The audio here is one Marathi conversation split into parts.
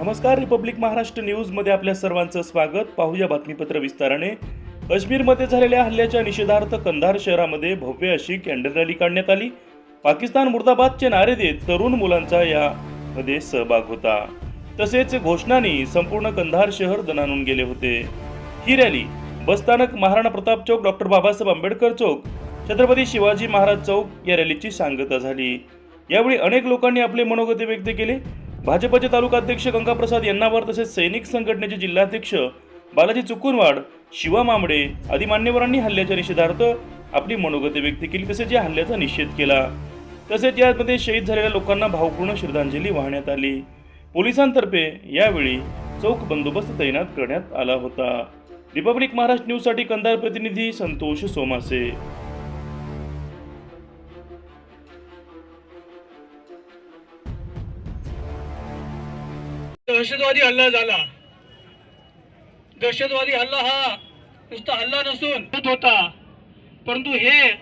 नमस्कार रिपब्लिक महाराष्ट्र न्यूजमध्ये आपल्या सर्वांचं स्वागत. पाहूया बातमीपत्र विस्ताराने. काश्मीरमध्ये झालेल्या हल्ल्याच्या निषेधार्थ कंधार शहरामध्ये भव्य अशी कॅन्डल रॅली काढण्यात आली. पाकिस्तान मुर्दाबादचे नारे देत तरुण मुलांचा यामध्ये सहभाग होता. तसेच घोषणांनी संपूर्ण कंधार शहर दणानून गेले होते. ही रॅली बसस्थानक महाराणा प्रताप चौक डॉक्टर बाबासाहेब आंबेडकर चौक छत्रपती शिवाजी महाराज चौक या रॅलीची सांगता झाली. यावेळी अनेक लोकांनी आपले मनोगते व्यक्त केले. भाजपचे तालुकाध्यक्ष गंगाप्रसाद यांनावर तसेच सैनिक संघटनेचे जिल्हाध्यक्ष बालाजी चुकूनवाड शिवा मांबडे आदी मान्यवरांनी हल्ल्याच्या निषेधार्थ आपली मनोगते व्यक्त केली तसेच या हल्ल्याचा निषेध केला. तसेच यामध्ये शहीद झालेल्या लोकांना भावपूर्ण श्रद्धांजली वाहण्यात आली. पोलिसांतर्फे यावेळी चौक बंदोबस्त तैनात करण्यात आला होता. रिपब्लिक महाराष्ट्र न्यूजसाठी कंधार प्रतिनिधी संतोष सोमासे. दहशतवादी हल्ला झाला. दहशतवादी हल्ला हा नुसता हल्ला नसून होता. परंतु हे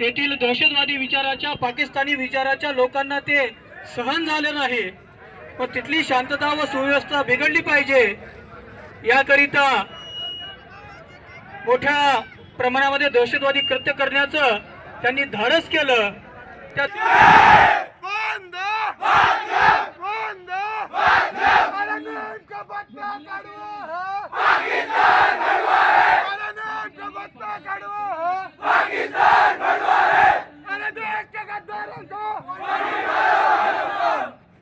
तेथील दहशतवादी विचाराच्या पाकिस्तानी विचाराच्या लोकांना ते सहन झाले नाही. व तिथली शांतता व सुव्यवस्था बिघडली पाहिजे. याकरिता मोठ्या प्रमाणामध्ये दहशतवादी कृत्य करण्याचं त्यांनी धाडस केलं. त्यात नेमका पत्ता पाकिस्तान मला नेमका पत्ता काढवा पाकिस्तान मला देश के गद्दारों को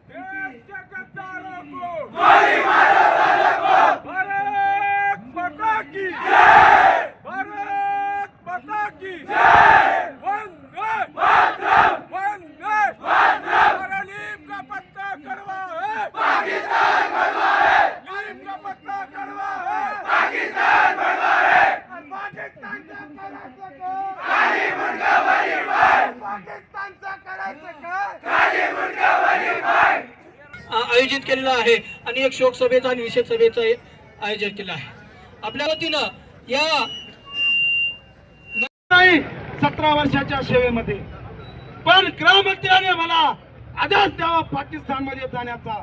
देश के गद्दारों को भारत माता की भारत माता की वंदे वंदे हमारा नीम का पत्ता कड़वा है पाकिस्तान कड़वा है नीम का पत्ता कड़वा है पाकिस्तान कड़वा है और पाकिस्तान का करायचं का खाली मुंडका वरी पाय पाकिस्तानचा करायचं का खाली मुंडका वरी पाय आ- आयोजित केलेला आहे आणि एक शोकसभेचा आणि निषेध सभेचं आयोजन केलं आहे. आपल्या वतीनं या नाही सतरा वर्षाच्या सेवेमध्ये पण गृहमंत्र्याने मला आदेश द्यावा पाकिस्तानमध्ये जाण्याचा.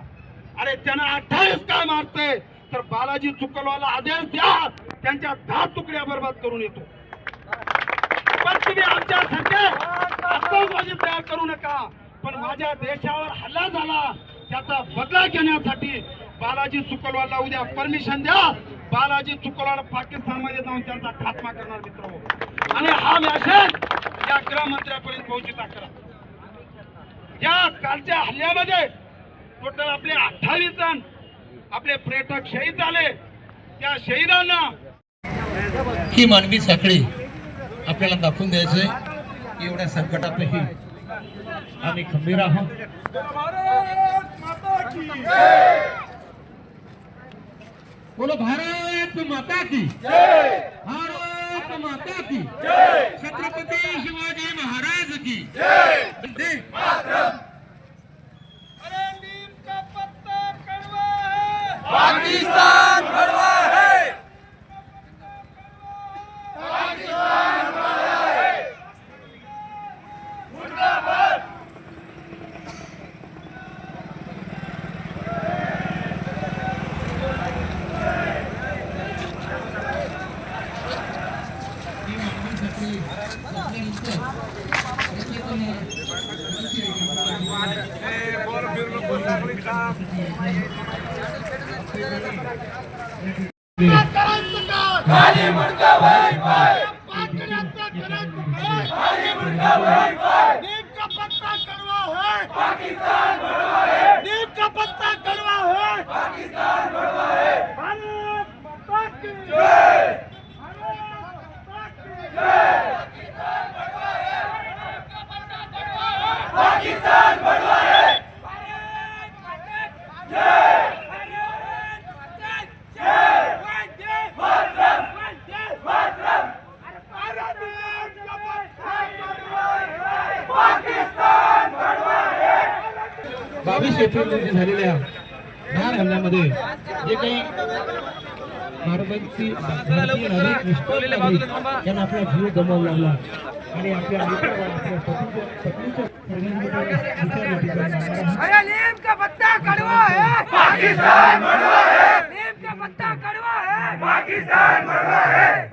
अरे त्यांना अठ्ठावीस काय मारतय? तर बालाजी चुकलवाला आदेश द्या. त्यांच्या दहा तुकड्या बर्बाद करून येतो. पण तुम्ही आमच्यासारखे आतंकवादी तयार करू नका. पण माझ्या देशावर हल्ला झाला. त्याचा बदला घेण्यासाठी बालाजी चुकलवाला उद्या परमिशन द्या. बालाजी चुकलवाला पाकिस्तानमध्ये जाऊन त्यांचा खात्मा करणार मित्र हो. आणि हा मॅसेज या गृहमंत्र्यापर्यंत पोहोचिता करा. या कालच्या हल्ल्यामध्ये टोटल आपले अठ्ठावीस जण आपले पर्यटक शहीद झाले. त्या शहीदांना ही मानवी साखळी आपल्याला दाखवून द्यायचंय. एवढ्या संकटातही आम्ही खंबीर आहोत. बोलो भारत माता की. भारत माता की. छत्रपती शिवाजी महाराज की. पत्ता पाकिस्तान भड़वा है ही मानवी साखळी आपल्यानंतर करायचं का खाली मुंडका वरी पाय पाकिस्तानचं करायचं काय खाली मुंडका वरी पाय नीम का पत्ता कड़वा है पाकिस्तान भड़वा है नीम का पत्ता कड़वा है पाकिस्तान भड़वा है भारत माता की जय भारत माता की पाकिस्तान भड़वा है पाकिस्तान भड़वा है बावीस एप्रिल रोजी झालेल्या धार हल्ल्यामध्ये जे काही भारताची भारतीय आपला जीव गमावला लागला आणि आपल्या मित्राला आपल्या अरे नीम का पत्ता कड़वा है। पाकिस्तान बड़वा है। नीम का पत्ता कड़वा है। पाकिस्तान बड़वा है।